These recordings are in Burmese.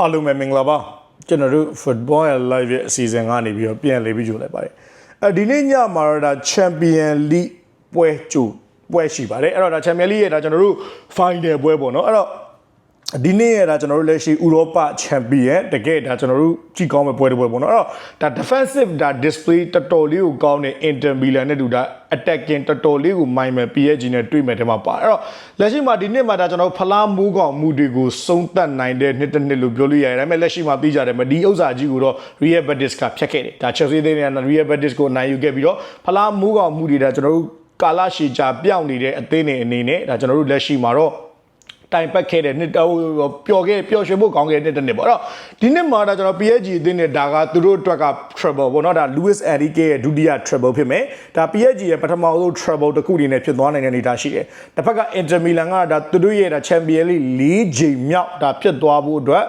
အားလုံးပဲမင်္ဂလာပါကျွန်တော်တို့ Football and Live ရဲ့အစီအစဉ်ကနေပြီးတော့ပြန်လည်ပြီးကြိုလိုက်ပါတယ်အဲဒီနေ့ညမှာတော့ဒါ Champion League ပွဲကြိုပွဲရှိပါတယ်အဲ့တော့ဒါ Champion League ရဲ့ဒါကျွန်တော်တို့ Final ပွဲပေါ့နော်အဲ့တော့ ဒီနေ့ရတာကျွန်တော်တို့လက်ရှိဥရောပချန်ပီယံတကယ်ဒါကျွန်တော်တို့ကြည့်ကောင်းမဲ့ပွဲတစ်ပွဲပေါ့နော်အဲ့တော့ဒါ defensive ဒါ display တော်တော်လေးကိုကောင်းတဲ့ Inter Milan နဲ့တူဒါ attacking တော်တော်လေးကိုမိုင်မယ် PSG နဲ့တွေ့မယ်တဲ့မှာပါအဲ့တော့လက်ရှိမှာဒီနှစ်မှာဒါကျွန်တော်တို့ဖလားမိုးကောင်မှုတွေကိုစုံသက်နိုင်တဲ့နှစ်တစ်နှစ်လို့ပြောလို့ရတယ်ဒါပေမဲ့လက်ရှိမှာပြီးကြတယ်မဒီဥစ္စာကြီးကိုတော့ Real Betis ကဖြတ်ခဲ့တယ်ဒါ Chelsea တွေနဲ့ Real Betis ကိုနိုင်ယူခဲ့ပြီးတော့ဖလားမိုးကောင်မှုတွေဒါကျွန်တော်တို့ကာလရှည်ကြာပြောင်းနေတဲ့အသင်းတွေအနေနဲ့ဒါကျွန်တော်တို့လက်ရှိမှာတော့ တိုင်ပတ်ခဲ့တဲ့နှစ်တော့ပျော်ခဲ့ပျော်ရွှင်ဖို့ကောင်းခဲ့တဲ့နှစ်တစ်နှစ်ပေါ့အဲ့တော့ဒီနှစ်မှာတော့ကျွန်တော် PSG အသင်းနဲ့ဒါကသူတို့အတွက်က trouble ပေါ့နော်ဒါ Luis Enrique ရဲ့ဒုတိယ trouble ဖြစ်မယ်ဒါ PSG ရဲ့ပထမဆုံး trouble တစ်ခုအနေနဲ့ဖြစ်သွားနိုင်တဲ့အနေအထားရှိတယ်တစ်ဖက်က Inter Milan ကဒါသူတို့ရဲ့ဒါ Champions League ၄ချိန်မြောက်ဒါဖြစ်သွားဖို့အတွက်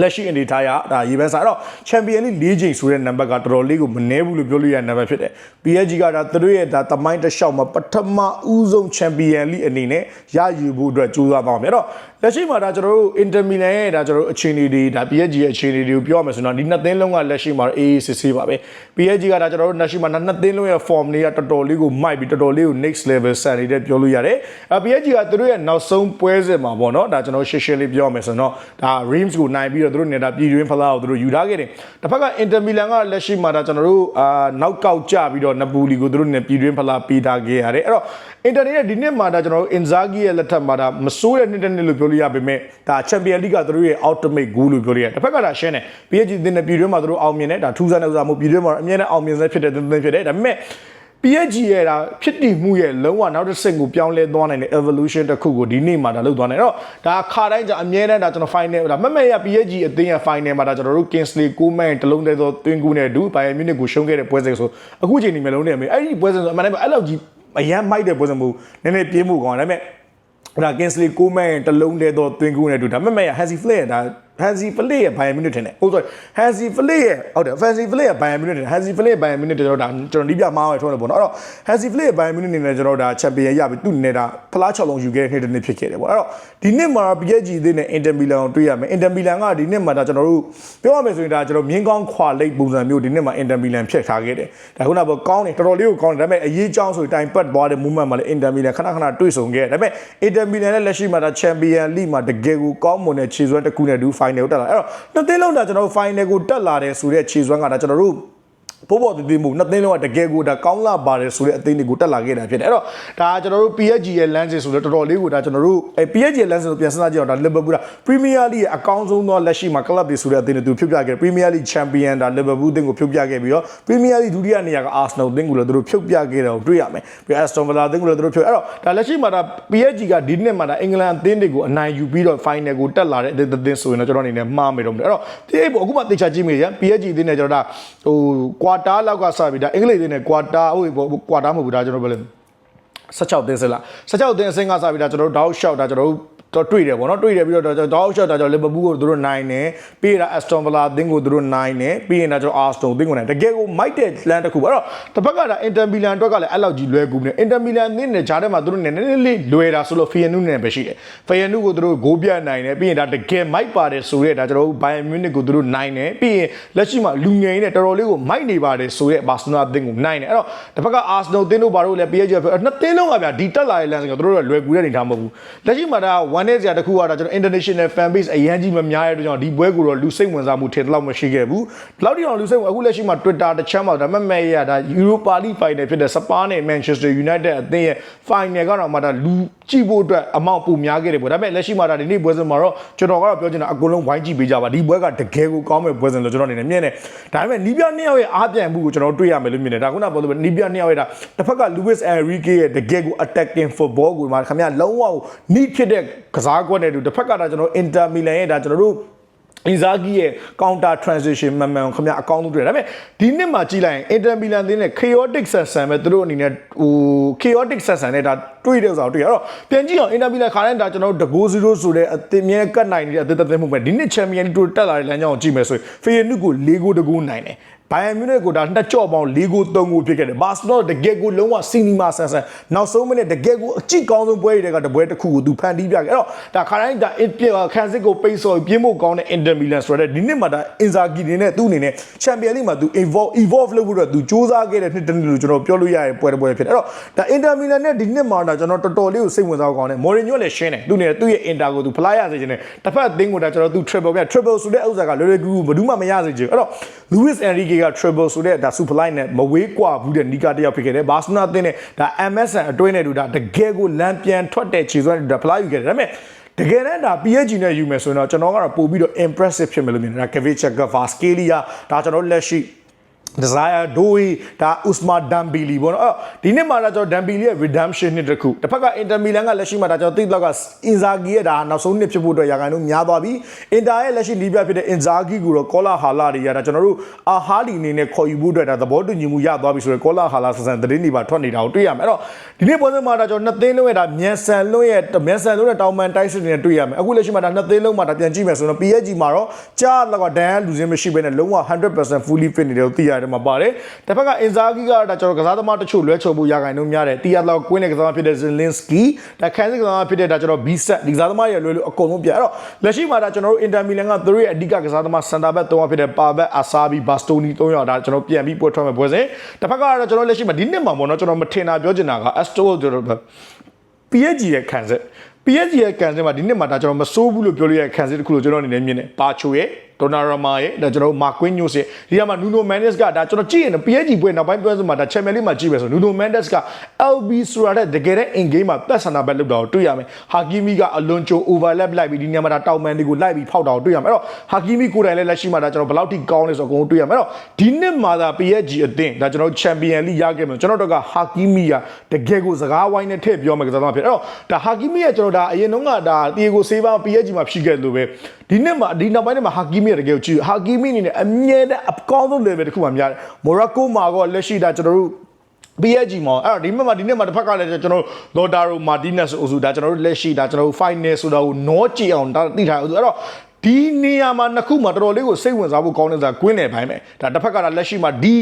လက်ရှိအနေထားရဒါရေပန်းစားအဲ့တော့ Champion League ၄ချိန်ဆိုတဲ့နံပါတ်ကတော်တော်လေးကိုမနှဲဘူးလို့ပြောလို့ရတဲ့နံပါတ်ဖြစ်တယ် PSG ကဒါသူတို့ရဲ့ဒါသမိုင်းတစ်လျှောက်မှာပထမဦးဆုံး Champion League အနေနဲ့ရယူဖို့အတွက်ကြိုးစားသွားမယ်အဲ့တော့ လက်ရှိမှာဒါကျွန်တော်တို့ Inter Milan ရဲ့ဒါကျွန်တော်တို့အခြေအနေတွေဒါ PSG ရဲ့အခြေအနေတွေကိုပြောရမယ်ဆိုတော့ဒီနှစ်သင်းလုံးကလက်ရှိမှာအေးအေးစစ်ဆေးပါပဲ PSG ကဒါကျွန်တော်တို့လက်ရှိမှာနှစ်သင်းလုံးရဲ့ form တွေကတော်တော်လေးကိုမိုက်ပြီးတော်တော်လေးကို next level ဆန်နေတဲ့ပြောလို့ရတယ်အဲ PSG ကသူတို့ရဲ့နောက်ဆုံးပွဲစဉ်မှာပေါ့နော်ဒါကျွန်တော်ရှင်းရှင်းလေးပြောရမယ်ဆိုတော့ဒါ Reims ကိုနိုင်ပြီးတော့သူတို့နေတာပြည်တွင်းဖလားကိုသူတို့ယူထားခဲ့တယ်တစ်ဖက်က Inter Milan ကလက်ရှိမှာဒါကျွန်တော်တို့အာနောက်ကောက်ကြပြီးတော့နပူလီကိုသူတို့နေပြည်တွင်းဖလားပေးထားခဲ့ရတယ်အဲ့တော့ Inter ရဲ့ဒီနှစ်မှာဒါကျွန်တော်တို့ Inzaghi ရဲ့လက်ထက်မှာဒါမစိုးတဲ့နှစ်တစ်နှစ်လို့ပြောလို့ရပေမဲ့ဒါ Champions League ကသူတို့ရဲ့ ultimate goal လို့ပြောလို့ရတယ်တစ်ဖက်ကဒါရှင်းတယ် PSG တင်တဲ့ပြည်တွင်းမှာသူတို့အောင်မြင်တယ်ဒါထူးဆန်းတဲ့ဥစားမှုပြည်တွင်းမှာအမြဲတမ်းအောင်မြင်စေဖြစ်တဲ့တင်တင်ဖြစ်တယ်ဒါပေမဲ့ PSG ရဲ့ဒါဖြစ်တည်မှုရဲ့လုံးဝနောက်တစ်ဆင့်ကိုပြောင်းလဲသွားနိုင်တဲ့ evolution တစ်ခုကိုဒီနေ့မှာဒါလုပ်သွားနိုင်တော့ဒါခါတိုင်းကျအမြဲတမ်းဒါကျွန်တော် final ဒါမမက်ရ PSG အသင်းရဲ့ final မှာဒါကျွန်တော်တို့ Kingsley Coman တလုံးတည်းသောတွင်းကူးနဲ့ဒူ Bayern Munich ကိုရှုံးခဲ့တဲ့ပွဲစဉ်ဆိုအခုချိန်ဒီမျိုးလုံးနဲ့မေအဲ့ဒီပွဲစဉ်ဆိုအမှန်တမ်းအဲ့လောက်ကြီးအရန်မိုက်တဲ့ပွဲစဉ်မဟုတ်နည်းနည်းပြေးမှုကောင်းဒါပေမဲ့ ဒါ Kingsley Coman တလုံးတည်းသောတွင်းကူးနဲ့ဒူဒါမမက်ရ Hansi Flick ဒါ Hansi Flick ရဲ့ Bayern Munich ထင်တယ်ဟုတ် sorry Hansi Flick ရဲ့ဟုတ်တယ် Hansi Flick ရဲ့ Bayern Munich ထင်တယ် Hansi Flick ရဲ့ Bayern Munich ကျွန်တော်ဒါကျွန်တော်ဒီပြမားရထုံးတယ်ပေါ့နော်အဲ့တော့ Hansi Flick ရဲ့ Bayern Munich နေနဲ့ကျွန်တော်ဒါ Champion ရပြီသူ့နေတာဖလား6လုံးယူခဲ့တဲ့နှစ်တစ်နှစ်ဖြစ်ခဲ့တယ်ပေါ့အဲ့တော့ဒီနှစ်မှာ PSG သေးနဲ့ Inter Milan ကိုတွေ့ရမယ် Inter Milan ကဒီနှစ်မှာဒါကျွန်တော်တို့ပြောရမယ်ဆိုရင်ဒါကျွန်တော်မြင်းကောင်းခွာလိပ်ပုံစံမျိုးဒီနှစ်မှာ Inter Milan ဖြတ်ထားခဲ့တယ်ဒါခုနကကောင်းတယ်တော်တော်လေးကိုကောင်းတယ်ဒါပေမဲ့အရေးကြောင်းဆိုတိုင်ပတ်သွားတဲ့ movement မှာလည်း Inter Milan ခဏခဏတွေ့ဆုံခဲ့တယ်ဒါပေမဲ့ Inter Milan နဲ့လက်ရှိမှာဒါ Champion League မှာတကယ်ကိုကောင်းမွန်တဲ့ခြေစွမ်းတစ်ခုနဲ့ဒူ final တက်လာအဲ့တော့နှစ်သင်းလုံးဒါကျွန်တော်တို့ final ကိုတက်လာတယ်ဆိုတဲ့ခြေစွမ်းကဒါကျွန်တော်တို့ ပို့ပေါ်တည်တည်မှုနှစ်သိန်းလုံးကတကယ်ကိုဒါကောင်းလာပါတယ်ဆိုတဲ့အသိန်းတွေကိုတက်လာခဲ့တာဖြစ်တယ်အဲ့တော့ဒါကျွန်တော်တို့ PSG ရဲ့ lens ဆိုတော့တော်တော်လေးကိုဒါကျွန်တော်တို့အဲ PSG ရဲ့ lens ကိုပြန်စဉ်းစားကြည့်အောင်ဒါ Liverpool က Premier League ရဲ့အကောင်းဆုံးသောလက်ရှိမှာ club တွေဆိုတဲ့အသိန်းတွေသူဖြုတ်ပြခဲ့ Premier League Champion ဒါ Liverpool အသင်းကိုဖြုတ်ပြခဲ့ပြီးတော့ Premier League ဒုတိယနေရာက Arsenal အသင်းကိုလည်းသူတို့ဖြုတ်ပြခဲ့တာကိုတွေ့ရမယ်ပြီး Aston Villa အသင်းကိုလည်းသူတို့ဖြုတ်အဲ့တော့ဒါလက်ရှိမှာဒါ PSG ကဒီနှစ်မှာဒါအင်္ဂလန်အသင်းတွေကိုအနိုင်ယူပြီးတော့ final ကိုတက်လာတဲ့အသင်းအသင်းဆိုရင်တော့ကျွန်တော်အနေနဲ့မှားမယ်တော့မလို့အဲ့တော့ဒီပေါ့အခုမှတေချာကြည့်မိကြ PSG အသင်းနဲ့ကျွန်တော်ဒါဟို quarter လောက်ကစပြီးဒါအင်္ဂလိပ်တွေနဲ့ quarter ဟုတ်ပေါ့ quarter မဟုတ်ဘူးဒါကျွန်တော်ဘယ်လဲ16တင်းစလား16တင်းအဆင့်ကစပြီးဒါကျွန်တော်တို့ down shot ဒါကျွန်တော်တို့ တော့တွေ့တယ်ပေါ့နော်တွေ့တယ်ပြီးတော့တောက်ရှော့တာကျွန်တော်လီဗာပူးကိုသူတို့နိုင်တယ်ပြီးရင်အက်စတွန်ဗလာအသင်းကိုသူတို့နိုင်တယ်ပြီးရင်တော့ကျွန်တော်အာစတိုအသင်းကိုနိုင်တကယ်ကိုမိုက်တဲ့လန်တစ်ခုပေါ့အဲ့တော့တစ်ဖက်ကဒါအင်တာမီလန်အတွက်ကလည်းအဲ့လောက်ကြီးလွယ်ကူနေအင်တာမီလန်အသင်းနဲ့ဂျားထဲမှာသူတို့နည်းနည်းလေးလွယ်တာဆိုလို့ဖီယန်နုနဲ့ပဲရှိတယ်ဖီယန်နုကိုသူတို့ဂိုးပြတ်နိုင်တယ်ပြီးရင်ဒါတကယ်မိုက်ပါတယ်ဆိုရဲဒါကျွန်တော်တို့ဘိုင်ယန်မြူနစ်ကိုသူတို့နိုင်တယ်ပြီးရင်လက်ရှိမှာလူငယ်နဲ့တော်တော်လေးကိုမိုက်နေပါတယ်ဆိုရဲဘာစနိုအသင်းကိုနိုင်တယ်အဲ့တော့တစ်ဖက်ကအာစနိုအသင်းတို့ဘာလို့လဲ PSG နှစ်သင်းလုံးကဗျာဒီတက်လာတဲ့လန်စကသူတို့ကလွယ်ကူတဲ့အနေထားမဟုတ်ဘူးလက်ရှိမှာဒါ1 day စရာတစ်ခုကတော့ကျွန်တော် international fan base အရန်ကြီးမများတဲ့အတွက်ကြောင့်ဒီပွဲကိုတော့လူစိတ်ဝင်စားမှုထင်တော့မရှိခဲ့ဘူးဒီလောက်တိအောင်လူစိတ်ဝင်အခုလက်ရှိမှာ Twitter တစ်ချမ်းမှာဒါမှမဟုတ်ရဒါ Europa League final ဖြစ်တဲ့ Spa နဲ့ Manchester United အသင်းရဲ့ final ကတော့မှဒါလူကြည့်ဖို့အတွက်အမောက်ပိုများခဲ့တယ်ပေါ့ဒါပေမဲ့လက်ရှိမှာဒါဒီနေ့ပွဲစဉ်မှာတော့ကျွန်တော်ကတော့ပြောချင်တာအကုန်လုံးဝိုင်းကြည့်ပေးကြပါဒီပွဲကတကယ်ကိုကောင်းမဲ့ပွဲစဉ်လို့ကျွန်တော်အနေနဲ့မြင်တယ်ဒါပေမဲ့နီးပြနှစ်ယောက်ရဲ့အားပြိုင်မှုကိုကျွန်တော်တွေ့ရမယ်လို့မြင်တယ်ဒါခုနကပြောလို့နီးပြနှစ်ယောက်ရဲ့ဒါတစ်ဖက်က Luis Enrique ရဲ့တကယ်ကို attacking football ကိုမှခင်ဗျာလုံးဝ need ဖြစ်တဲ့ကစားကွက်နဲ့တူတစ်ဖက်ကဒါကျွန်တော် Inter Milan ရဲ့ဒါကျွန်တော်တို့ အင်ဇာဂီရဲ့ counter transition မှန်မှန်ခင်ဗျာအကောင်းဆုံးတွေ့တယ်ဒါပေမဲ့ဒီနှစ်မှာကြည့်လိုက်ရင် Inter Milan တင်းနဲ့ chaotic ဆက်ဆန်ပဲသူတို့အနေနဲ့ဟို chaotic ဆက်ဆန်နဲ့ဒါတွေ့တဲ့ဥစ္စာကိုတွေ့ရတော့ပြန်ကြည့်အောင် Inter Milan ခါတိုင်းဒါကျွန်တော်တို့2-0ဆိုတဲ့အသင်းမြဲကတ်နိုင်နေတဲ့အသင်းသက်သက်မှုပဲဒီနှစ် champion တိုတက်လာတဲ့လမ်းကြောင်းကိုကြည့်မယ်ဆိုရင် Feyenoord ကို4-2နိုင်တယ် ဘိုင်ယန်မြူနစ်ကိုဒါနှစ်ကြော့ပေါင်း၄ဂိုး၃ဂိုးဖြစ်ခဲ့တယ်ဘာစတော့တကယ်ကိုလုံးဝစီနီမာဆန်ဆန်နောက်ဆုံးမိနစ်တကယ်ကိုအကြည့်ကောင်းဆုံးပွဲတွေကတပွဲတစ်ခုကိုသူဖန်တီးပြခဲ့အဲ့တော့ဒါခါတိုင်းဒါခန်စစ်ကိုပိတ်ဆော်ပြင်းဖို့ကောင်းတဲ့ Inter Milan ဆိုတဲ့ဒီနှစ်မှာဒါ Inzaghi နေနဲ့သူ့အနေနဲ့ Champions League မှာသူ evolve evolve လုပ်ဖို့တော့သူစူးစမ်းခဲ့တဲ့နှစ်တစ်နှစ်လို့ကျွန်တော်ပြောလို့ရတဲ့ပွဲတစ်ပွဲဖြစ်တယ်အဲ့တော့ဒါ Inter Milan နဲ့ဒီနှစ်မှာဒါကျွန်တော်တော်တော်လေးကိုစိတ်ဝင်စားကောင်းတယ် Mourinho လည်းရှင်းတယ်သူနဲ့သူ့ရဲ့ Inter ကိုသူဖလားရစေချင်တယ်တစ်ဖက်အသင်းကိုဒါကျွန်တော်သူ triple ပြ triple ဆိုတဲ့ဥစ္စာကလွယ်လွယ်ကူကူဘယ်သူမှမရစေချင်ဘူးအဲ့တော့ Luis Enrique က triple ဆိုတဲ့ဒါ super line နဲ့မဝေးကွာဘူးတဲ့နီကာတယောက်ဖြစ်ခဲ့တယ်ဘာစနာအသင်းနဲ့ဒါ MSN အတွင်းနဲ့တူဒါတကယ်ကိုလမ်းပြန်ထွက်တဲ့ခြေစွမ်းဒါဖလားယူခဲ့တယ်ဒါပေမဲ့တကယ်တမ်းဒါ PSG နဲ့ယူမယ်ဆိုရင်တော့ကျွန်တော်ကတော့ပို့ပြီးတော့ impressive ဖြစ်မယ်လို့မြင်တယ်ဒါ Kvacic Vasquelia ဒါကျွန်တော်လက်ရှိ desire ဒိုးဒါ Usman Dembele ပေါ့နော်အဲ့ဒီနေ့မှာတော့ကျွန်တော် Dembele ရဲ့ redemption နှစ်တစ်ခုတစ်ဖက်က Inter Milan ကလက်ရှိမှာဒါကျွန်တော်သိတော့က Inzaghi ရဲ့ဒါနောက်ဆုံးနှစ်ဖြစ်ဖို့အတွက်ရာဂိုင်တို့များသွားပြီ Inter ရဲ့လက်ရှိလီးပြဖြစ်တဲ့ Inzaghi ကိုတော့ Kola Hala တွေရတာကျွန်တော်တို့အာဟာလီအနေနဲ့ခေါ်ယူဖို့အတွက်ဒါသဘောတူညီမှုရသွားပြီဆိုတော့ Kola Hala ဆန်ဆန်သတင်းတွေပါထွက်နေတာကိုတွေ့ရမယ်အဲ့တော့ဒီနေ့ပွဲစဉ်မှာဒါကျွန်တော်နှစ်သင်းလုံးရဲ့ဒါမြန်ဆန်လုံးရဲ့မြန်ဆန်လုံးရဲ့တောင်ပန်တိုက်စစ်တွေနဲ့တွေ့ရမယ်အခုလက်ရှိမှာဒါနှစ်သင်းလုံးမှာဒါပြန်ကြည့်မယ်ဆိုတော့ PSG မှာတော့ကြားတော့ဒန်လူစင်းမရှိဘဲနဲ့လုံးဝ100% fully fit နေတယ်လို့သိရတယ်မှာပါတယ်တစ်ဖက်က Inzaghi ကဒါကျွန်တော်ကစားသမားတချို့လွဲချော်ဖို့ရခိုင်နှုန်းများတယ်တီးရလောက်ကွင်းတဲ့ကစားသမားဖြစ်တဲ့ Zelinski ဒါခန်းစစ်ကစားသမားဖြစ်တဲ့ဒါကျွန်တော် B-set ဒီကစားသမားတွေလွဲလို့အကုန်လုံးပြအဲ့တော့လက်ရှိမှာဒါကျွန်တော်တို့ Inter Milan ကသူတို့ရဲ့အဓိကကစားသမား center back ၃ယောက်ဖြစ်တဲ့ Pavard Asabi Bastoni ၃ယောက်ဒါကျွန်တော်ပြန်ပြီးပွဲထွက်မဲ့ပွဲစဉ်တစ်ဖက်ကတော့ကျွန်တော်လက်ရှိမှာဒီနှစ်မှာပေါ့နော်ကျွန်တော်မထင်တာပြောချင်တာက Astro ကျွန်တော် PSG ရဲ့ခံစစ် PSG ရဲ့ခံစစ်မှာဒီနှစ်မှာဒါကျွန်တော်မစိုးဘူးလို့ပြောလို့ရတဲ့ခံစစ်တစ်ခုလို့ကျွန်တော်အနေနဲ့မြင်တယ်ပါချိုရဲ့ ဒေါနာရမာရဲ့ဒါကျွန်တော်မာကွင်းညို့ရဲ့ဒီကမှာနူနိုမန်ဒက်စ်ကဒါကျွန်တော်ကြည့်ရင် PSG ပွဲနောက်ပိုင်းပွဲစမှာဒါချန်ပီယံလိမှာကြည့်မယ်ဆိုနူနိုမန်ဒက်စ်က LB ဆိုတာတဲ့တကယ်တဲ့ in game မှာသက်ဆန္ဒဘက်လောက်တာကိုတွေ့ရမယ်ဟာကီမီကအလွန်ချို overlap လိုက်ပြီးဒီညမှာဒါတောင်မန်တွေကိုလိုက်ပြီးဖောက်တာကိုတွေ့ရမယ်အဲ့တော့ဟာကီမီကိုယ်တိုင်လည်းလက်ရှိမှာဒါကျွန်တော်ဘယ်လောက်ထိကောင်းလဲဆိုတော့အကုန်တွေ့ရမယ်အဲ့တော့ဒီနှစ်မှာဒါ PSG အသင်းဒါကျွန်တော်ချန်ပီယံလိရခဲ့မယ်ကျွန်တော်တို့ကဟာကီမီကတကယ်ကိုစကားဝိုင်းနဲ့ထည့်ပြောမယ်ကစားသမားဖြစ်အဲ့တော့ဒါဟာကီမီကကျွန်တော်ဒါအရင်တုန်းကဒါတီယိုကိုဆေးပါ PSG မှာဖြစ်ခဲ့လို့ပဲဒီနှစ်မှာဒီနောက်ပိုင်းမှာဟာကီမီကတကယ်ကိုကြည့်ဟာကီမီအနေနဲ့အမြဲတမ်းအကောင်းဆုံး level တစ်ခုမှများတယ်မိုရာကိုမာကလက်ရှိဒါကျွန်တော်တို့ PSG မှာအဲ့တော့ဒီမှာဒီနေ့မှာတစ်ဖက်ကလည်းကျွန်တော်တို့လော်တာရိုမာတီနက်စ်အုပ်စုဒါကျွန်တော်တို့လက်ရှိဒါကျွန်တော်တို့ final ဆိုတာကိုနောကြည့်အောင်ဒါသိထားအောင်အဲ့တော့ဒီနေရာမှာနှစ်ခုမှာတော်တော်လေးကိုစိတ်ဝင်စားဖို့ကောင်းတဲ့ဆိုတာကွင်းလယ်ပိုင်းပဲဒါတစ်ဖက်ကလက်ရှိမှာဒီ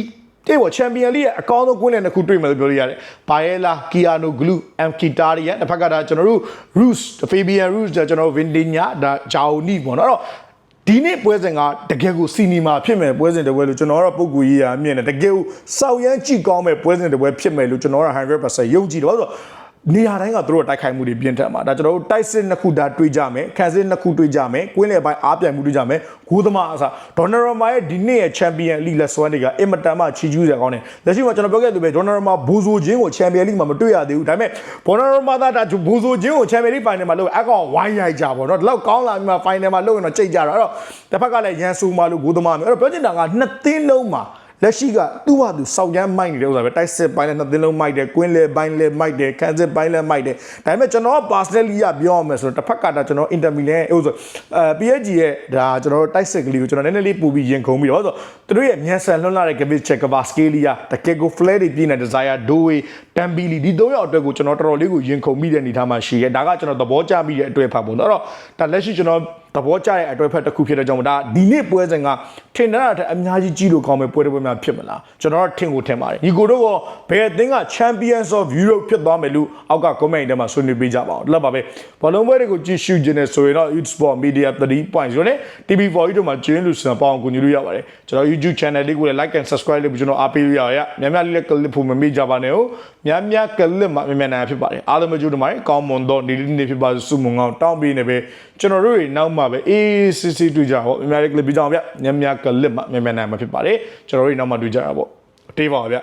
တေဘောချန်ပီယံလိရဲ့အကောင်းဆုံးကွင်းလယ်နှစ်ခုတွေ့မယ်လို့ပြောလို့ရတယ်။ဘာယဲလာကီယာနိုဂလူအမ်ကီတာရီရဲ့တစ်ဖက်ကဒါကျွန်တော်တို့ Roos Fabian Roos ဒါကျွန်တော်တို့ Vindinya ဒါဂျာအိုနီပေါ့နော်။အဲ့တော့ဒီနေ့ပွဲစဉ်ကတကယ်ကိုစီနီမာဖြစ်မယ်ပွဲစဉ်တစ်ပွဲလို့ကျွန်တော်ကတော့ပုံကူကြီးရအမြင်တယ်တကယ်ကိုစောက်ရမ်းကြည့်ကောင်းမဲ့ပွဲစဉ်တစ်ပွဲဖြစ်မယ်လို့ကျွန်တော်က100%ယုံကြည်တယ်ဘာလို့လဲဆိုတော့ နေရာတိုင်းကသူတို့တိုက်ခိုက်မှုတွေပြင်းထန်မှာဒါကျွန်တော်တို့တိုက်စစ်နှစ်ခုဒါတွေးကြမယ်ခံစစ်နှစ်ခုတွေးကြမယ်ကွင်းလယ်ပိုင်းအားပြိုင်မှုတွေးကြမယ်ဂိုးသမားအစားဒေါ်နယ်ရမာရဲ့ဒီနေ့ရဲ့ချန်ပီယံလိလက်စွမ်းတွေကအင်မတန်မှချီကျူးစရာကောင်းတယ်လက်ရှိမှာကျွန်တော်ပြောခဲ့သူပဲဒေါ်နယ်ရမာဘူဇိုချင်းကိုချန်ပီယံလိမှာမတွေ့ရသေးဘူးဒါပေမဲ့ဒေါ်နယ်ရမာသာဒါဘူဇိုချင်းကိုချန်ပီယံလိဖိုင်နယ်မှာလို့အကောင်ဝိုင်းရိုက်ကြပါတော့ဒီလောက်ကောင်းလာပြီးမှဖိုင်နယ်မှာလို့ရင်တော့ကြိတ်ကြတော့အဲ့တော့တစ်ဖက်ကလည်းရန်ဆူမာလို့ဂိုးသမားမျိုးအဲ့တော့ပြောချင်တာကနှစ်သင်းလုံးမှာ လက်ရှိကသူ့ဟာသူစောက်ရမ်းမိုက်နေတဲ့ဥစ္စာပဲတိုက်စစ်ပိုင်းလည်းနှစ်သင်းလုံးမိုက်တယ်ကွင်းလေပိုင်းလည်းမိုက်တယ်ကန်စစ်ပိုင်းလည်းမိုက်တယ်ဒါပေမဲ့ကျွန်တော် personally ကပြောရမယ်ဆိုတော့တစ်ဖက်ကဒါကျွန်တော် Inter Milan ရဲ့ဥစ္စာအဲ PSG ရဲ့ဒါကျွန်တော်တိုက်စစ်ကလေးကိုကျွန်တော်နည်းနည်းလေးပူပြီးရင်ခုန်ပြီးတော့ဆိုသူတို့ရဲ့မြန်ဆန်လွှတ်လာတဲ့ Gavin Check Vasquelia တကယ်ကို flare တွေပြည့်နေ desire Doe Dembele ဒီသုံးယောက်အတွက်ကိုကျွန်တော်တော်တော်လေးကိုရင်ခုန်မိတဲ့အနေထားမှာရှိရဲဒါကကျွန်တော်သဘောကျမိတဲ့အတွက်ဖတ်ပေါ့နော်အဲ့တော့ဒါလက်ရှိကျွန်တော် သဘောကျတဲ့အတွက်ဖက်တစ်ခုဖြစ်တဲ့ကြောင့်မို့ဒါဒီနေ့ပွဲစဉ်ကထင်တာတဲ့အများကြီးကြီးလို့ကောင်းမဲ့ပွဲတစ်ပွဲများဖြစ်မလားကျွန်တော်တော့ထင်ကိုထင်ပါတယ်ညီကိုတို့ကဘယ်အသင်းက Champions of Europe ဖြစ်သွားမယ်လို့အောက်က comment ထဲမှာဆွေးနွေးပေးကြပါဦးလက်ပါပဲဘောလုံးပွဲတွေကိုကြည့်ရှုခြင်းနဲ့ဆိုရင်တော့ Youth Sport Media 3.0နဲ့ TV4 တို့မှာကျင်းလို့စံပေါအောင်ကူညီလို့ရပါတယ်ကျွန်တော် YouTube channel လေးကိုလည်း like and subscribe လုပ်ပြီးကျွန်တော်အားပေးလို့ရရများများလေးလည်း clip ဖို့မမေ့ကြပါနဲ့ဟုတ်များများ clip မှာမြန်မြန်နိုင်ဖြစ်ပါတယ်အားလုံးမကြိုးတမိုင်းကောင်းမွန်တော့နေနေဖြစ်ပါစုမုံအောင်တောင်းပေးနေပဲကျွန်တော်တို့တွေနောက်မှပဲအေးစစ်စစ်တွေ့ကြပါဦးများများလေး clip ပြီးကြအောင်ဗျများများ clip မှာမြန်မြန်နိုင်မှာဖြစ်ပါတယ်ကျွန်တော်တို့တွေနောက်မှတွေ့ကြတာပေါ့တေးပါပါဗျ